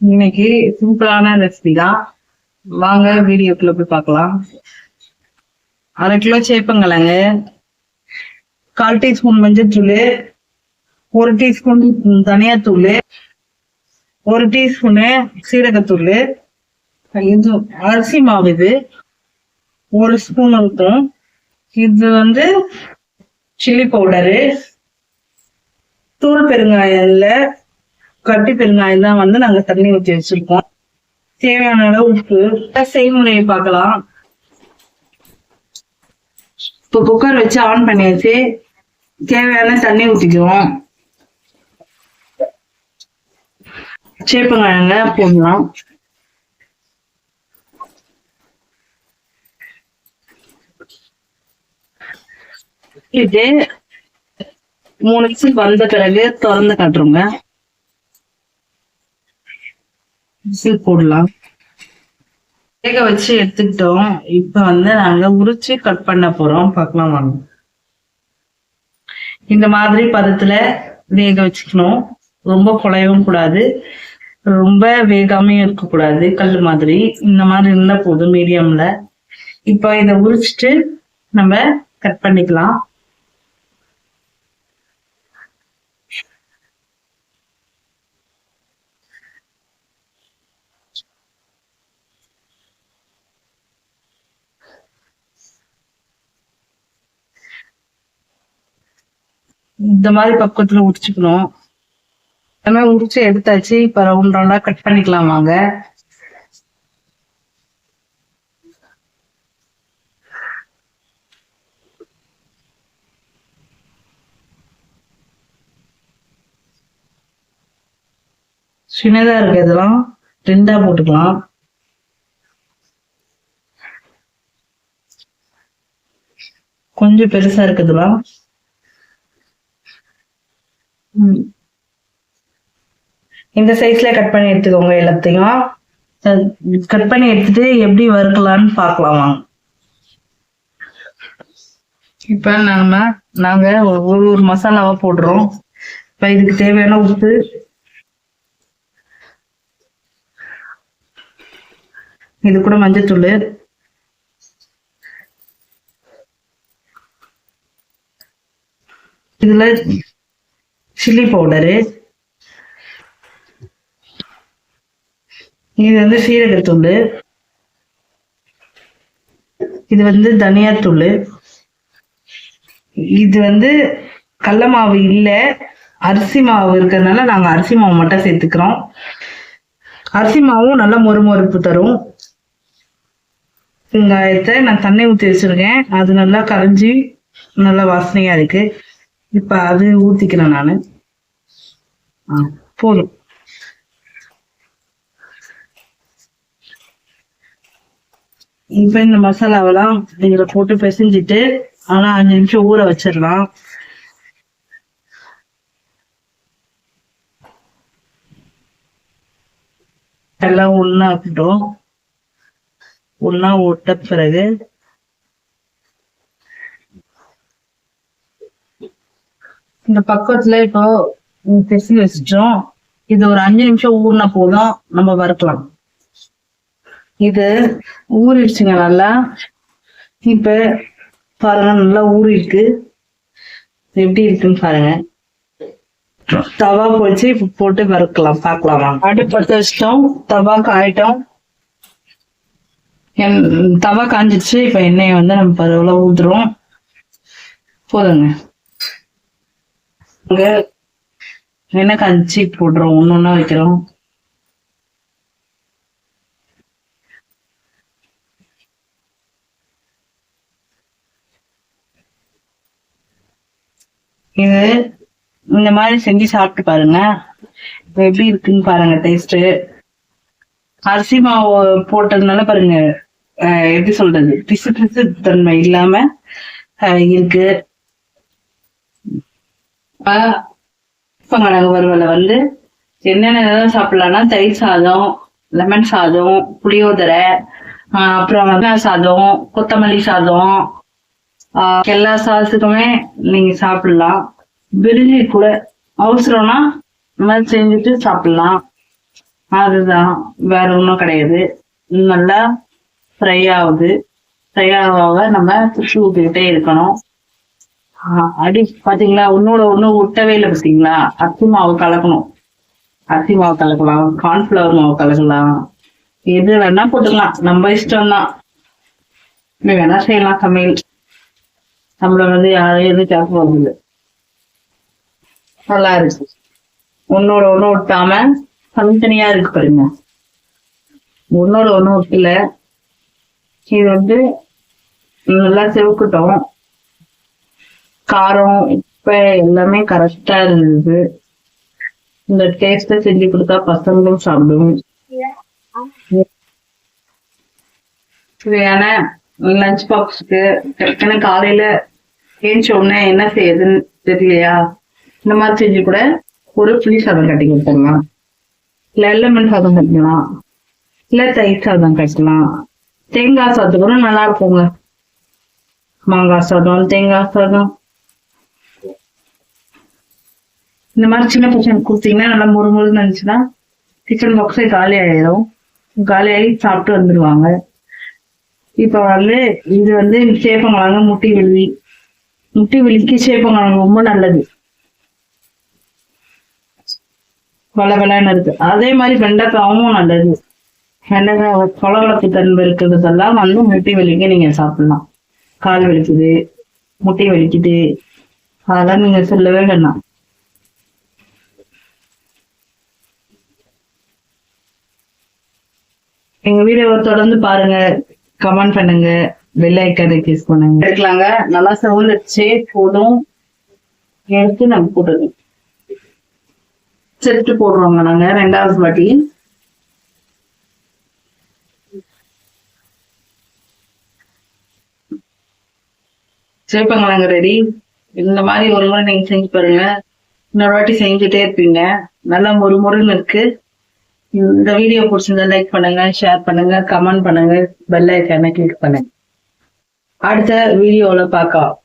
இன்னைக்கு சிம்பிளான ரெசிபி தான். வாங்க வீடியோக்குள்ள போய் பார்க்கலாம். அரை கிலோ சேப்பங்கிழங்கு கால் டீஸ்பூன் மஞ்சத்தூள் ஒரு டீஸ்பூன் தனியாத்தூள் ஒரு டீஸ்பூனு சீரகத்தூள் இது அரிசி மாவு இது ஒரு ஸ்பூன் இருக்கும் இது வந்து சில்லி பவுடரு தூள் பெருங்காயம் கட்டி பெருங்காயம் தான் வந்து நாங்க தண்ணி ஊற்றி வச்சிருக்கோம். தேவையான அளவு உப்பு. செய்முறையை பார்க்கலாம். இப்போ குக்கர் வச்சு ஆன் பண்ணியாச்சு. தேவையான தண்ணி ஊற்றிக்குவோம் சேப்பங்கிழங்க போடலாம். இது மூணு விசில் வந்த பிறகு திறந்து காட்டுறோங்க. விசில் போடலாம். வேக வச்சு எடுத்துக்கிட்டோம். இப்ப வந்து நாங்க உரிச்சு கட் பண்ண போறோம். பார்க்கலாம் வாங்க. இந்த மாதிரி பதத்துல வேக வச்சுக்கணும். ரொம்ப குழையவும் கூடாது. ரொம்ப வேகாமையும் இருக்கக்கூடாது. கல் மாதிரி. இந்த மாதிரி இருந்தா போதும். மீடியம்ல இப்ப இதை உரிச்சிட்டு நம்ம கட் பண்ணிக்கலாம். இந்த மாதிரி பக்கத்துல உரிச்சுக்கணும். எல்லாமே உரிச்சு எடுத்தாச்சு இப்ப ரவுண்ட் ரவுண்டா கட் பண்ணிக்கலாம் வாங்க. சின்னதா இருக்கு இதெல்லாம். ரெண்டா போட்டுக்கலாம். கொஞ்சம் பெருசா இருக்குதுலாம் இந்த சைஸ்ல கட் பண்ணி எடுத்துக்கோங்க எல்லாத்தையும். கட் பண்ணி எடுத்துட்டு எப்படி வறுக்கலாம்னு பார்க்கலாம் வாங்க. இப்ப நாம நாங்க ஒரு ஒரு மசாலாவா போடுறோம். இப்ப இதுக்கு தேவையான உப்பு. இது கூட மஞ்சத்தூள். இதுல சில்லி பவுடரு இது வந்து சீரகத்தூள் இது வந்து தனியாத்தூள் இது வந்து கடல மாவு இல்லை. அரிசி மாவு இருக்கிறதுனால நாங்கள் அரிசி மாவு மட்டும் சேர்த்துக்கிறோம். அரிசி மாவும் நல்லா மொறுமொறுப்பு தரும். வெங்காயத்தை நான் தண்ணி ஊற்றி வச்சிருக்கேன். அது நல்லா கரைஞ்சி நல்லா வாசனையாக இருக்குது இப்போ அது ஊற்றிக்கிறேன் நான். போதும். இப்ப இந்த மசாலாவெல்லாம் இதுல போட்டு பிசைஞ்சிட்டு ஆனா அஞ்சு நிமிஷம் ஊற வச்சிடலாம். எல்லாம் ஒன்னா விட்டோம் ஒன்னா விட்ட பிறகு இந்த பக்கத்துல இப்போ பிசைஞ்சு வச்சிட்டோம் இது ஒரு அஞ்சு நிமிஷம் ஊறினா போதும் நம்ம வறுக்கலாம். இது ஊறிடுச்சுங்க நல்லா இப்ப பாருங்க நல்லா ஊறி இருக்கு எப்படி இருக்குன்னு பாருங்க. தவா போச்சு இப்ப போட்டு வறுக்கலாம் பார்க்கலாமா? அடுப்பு பத்த வச்சிட்டோம் தவா காயிட்டோம். என்- தவா காஞ்சிச்சு இப்ப எண்ணெயை வந்து நம்ம பருவல ஊத்துறோம். போதுங்க. என்ன கஞ்சி போடுறோம்? ஒண்ணு ஒண்ணா வைக்கிறோம். இது இந்த மாதிரி செஞ்சு சாப்பிட்டு பாருங்க. இது எப்படி இருக்குன்னு பாருங்க டேஸ்ட் அரிசி மாவு போட்டதுனால பாருங்க அஹ் எப்படி சொல்றது? பிசு பிசு தன்மை இல்லாம இருக்கு. பங்கடங்க வறுவலை வந்து என்னென்ன சாப்பிடலான்னா சாப்பிடலாம்னா தயிர் சாதம் லெமன் சாதம் புளியோதரை அப்புறம் வெங்காய சாதம் கொத்தமல்லி சாதம் எல்லா சாதத்துக்குமே நீங்க சாப்பிடலாம். பிரிஞ்சி கூட அவசரம்னா இந்த மாதிரி செஞ்சுட்டு சாப்பிடலாம். அதுதான். வேற ஒன்றும் கிடையாது. நல்லா ஃப்ரை ஆகுது. ஃப்ரை ஆக நம்ம சுட்டு ஊற்றிக்கிட்டே இருக்கணும். அடி பாத்தீங்களா? உன்னோட ஒன்னும் ஒட்டவே இல்லை பாத்தீங்களா? அரிசி மாவு கலக்கணும். அரிசி மாவு கலக்கலாம் கார்ன்ஃபிளவர் மாவு கலக்கலாம். எது வேணா போட்டுக்கலாம். நம்ம இஷ்டம் தான் நீ வேணா செய்யலாம் சமையல். நம்மள வந்து யாரும் எதுவும் கேட்க போறது நல்லா இருக்கு. ஒன்னோட ஒண்ணு ஒட்டாம தனித்தனியா இருக்கு பாருங்க. ஒன்னோட ஒண்ணு விட்டல இது வந்து நல்லா செவுக்கட்டும். காரம் உப்பு எல்லாமே கரெக்டா இருந்தது. இந்த டேஸ்ட செஞ்சு கொடுத்தா பசங்களும் சாப்பிடும் தேவையான லஞ்ச் பாக்ஸுக்கு டக்குன்னு காலையில ஏஞ்ச உடனே என்ன செய்யுதுன்னு தெரியலையா? இந்த மாதிரி செஞ்சு கூட ஒரு புளி சாதம் கட்டி கொடுத்துடலாம். இல்ல லெமன் சாதம் கட்டலாம் இல்ல தயிர் சாதம் கட்டலாம் தேங்காய் சாதம் கூட நல்லா இருக்குங்க. மாங்காய் சாதம் தேங்காய் சாதம். இந்த மாதிரி சின்ன பசங்க கொடுத்தீங்கன்னா நல்லா முறு இருந்துச்சுன்னா டிஃபன் பாக்ஸே காலி ஆயிடும். காலி ஆகி சாப்பிட்டு வந்துடுவாங்க இப்போ வந்து இது வந்து சேப்பங்கிழங்கு முட்டி வெள்ளி முட்டி வெள்ளிக்கு சேப்பங்கிழங்கு ரொம்ப நல்லது. வள வளன்னு இருக்கு. அதே மாதிரி வெண்டைக்காவும் நல்லது. வெண்டைக்காய் கொலவளப்பு தன்மை இருக்கிறதெல்லாம் வந்து முட்டி வலிக்கு நீங்க சாப்பிடலாம். கால் வலிக்குது முட்டி வலிக்குது அதெல்லாம் நீங்க சொல்லவே வேண்டாம் எங்க வீடியோவை தொடர்ந்து பாருங்க. கமெண்ட் பண்ணுங்க. பெல் ஐக்கானை கிளிக் பண்ணுங்க. எடுக்கலாங்க. நல்லா செவந்துடுச்சு போதும் எடுத்து நம்ம போட்டுருங்க செட்டு போடுறோங்க நாங்க. ரெண்டாவது வாட்டி. சேப்பங்களாங்க ரெடி இந்த மாதிரி ஒரு முறை நீங்க செஞ்சு பாருங்க. இன்னொரு வாட்டி செஞ்சுட்டே இருப்பீங்க. நல்லா மொறு மொறுன்னு இருக்கு. இந்த வீடியோ பிடிச்சிருந்தா லைக் பண்ணுங்க ஷேர் பண்ணுங்க கமெண்ட் பண்ணுங்க பெல் ஐக்கானை கிளிக் பண்ணுங்க. அடுத்த வீடியோல பார்க்கலாம்.